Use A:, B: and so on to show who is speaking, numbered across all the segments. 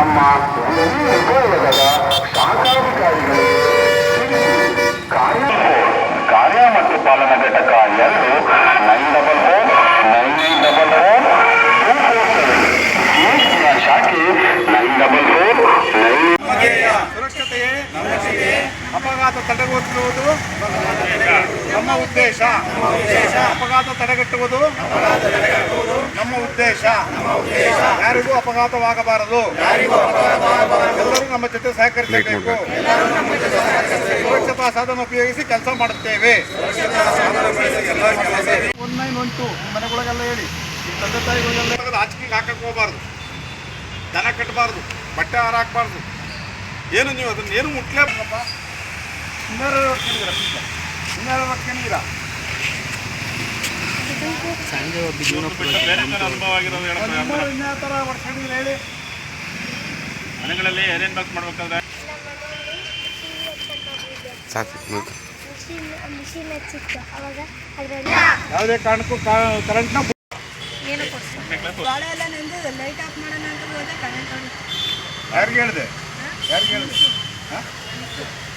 A: ನಮ್ಮ ಉಪಯೋಗದ ಶಾಖಾಧಿಕಾರಿಗಳಿಗೆ. ಕಾರ್ಯ ಕಾರ್ಯ ಮತ್ತು ಪಾಲನಾ ಘಟಕ ಎರಡು nine double four nine double four two four seven ಶಾಖೆ ನೈನ್ ಡಬಲ್ ಫೋರ್ ನೈನ್
B: ಸುರಕ್ಷತೆಯೇ ಅಪಘಾತ ತಡೆಗಟ್ಟುವುದು ನಮ್ಮ ಉದ್ದೇಶ ಅಪಘಾತ ತಡೆಗಟ್ಟುವುದು ನಮ್ಮ ಉದ್ದೇಶ. ಯಾರಿಗೂ ಅಪಘಾತವಾಗಬಾರದು. ಎಲ್ಲರೂ ನಮ್ಮ ಜೊತೆ ಸಹಕರಿಸಬೇಕು. ಸುರಕ್ಷತಾ ಸಾಧನ ಉಪಯೋಗಿಸಿ ಕೆಲಸ ಮಾಡುತ್ತೇವೆ. ಒನ್ ನೈನ್ ಒನ್ ಟು ಮನೆಗಳಿಗೆಲ್ಲ ಹೇಳಿ. ತಂದೆ ತಾಯಿಗಳಿಗೆಲ್ಲ ಆಚಿಕೆಗೆ ಹಾಕಕ್ಕೆ ಹೋಗಬಾರ್ದು. ದನ ಕಟ್ಟಬಾರ್ದು ಬಟ್ಟೆ ಹಾರ ಹಾಕ್ಬಾರ್ದು ಏನು ನೀವು ಅದನ್ನ ಏನು ಮುಟ್ಲೇಬೇಕಪ್ಪ ಇನ್ನಾರು ರೊಕ್ಕನಿದ್ದೀರ ರೊಕ್ಕ ರೊಕ್ಕನಿದ್ದೀರ ಇನ್ಯಾವ ಥರ ಹೊಡ್ಕೊಂಡಿದ್ದೀರ ಹೇಳಿ.
C: ಮನೆಗಳಲ್ಲಿ ಏನೇನು ಬಾಕ್ಸ್ ಮಾಡ್ಬೇಕಾದ್ರೆ?
B: ಯಾವುದೇ ಕಾರಣಕ್ಕೂ ಕರೆಂಟ್ನ
D: ಏನು ಕೊಡ್ತಾರೆ
E: ಗಾಳಿ ಎಲ್ಲ ಲೈಟ್ ಆಫ್ ಮಾಡೋಣ ಅಂತ ಹೋದೆ ಕರೆಂಟ್
B: ಯಾರಿಗೆ ಹೇಳಿದೆ? ಯಾರಿಗೆ ಹೇಳಿದೆ?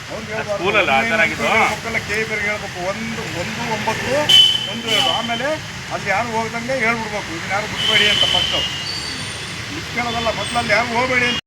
C: ಸ್ಕೂಲಲ್ಲಿ ಆ ಥರ ಆಗಿದ್ದು?
B: ಮಕ್ಕಳ ಕೆ ಬೇರೆ ಹೇಳ್ಬೇಕು. ಒಂದು ಒಂದು ಒಂಬತ್ತು ಒಂದು ಎರಡು. ಆಮೇಲೆ ಅಲ್ಲಿ ಯಾರು ಹೋಗ್ದಂಗೆ ಹೇಳ್ಬಿಡ್ಬೇಕು. ಇದನ್ನ ಯಾರು ಬಿಟ್ಬೇಡಿ ಅಂತ ಫಸ್ಟು ಕೇಳೋದಲ್ಲ ಮೊದಲು ಅಲ್ಲಿ ಯಾರು ಹೋಗಬೇಡಿ ಅಂತ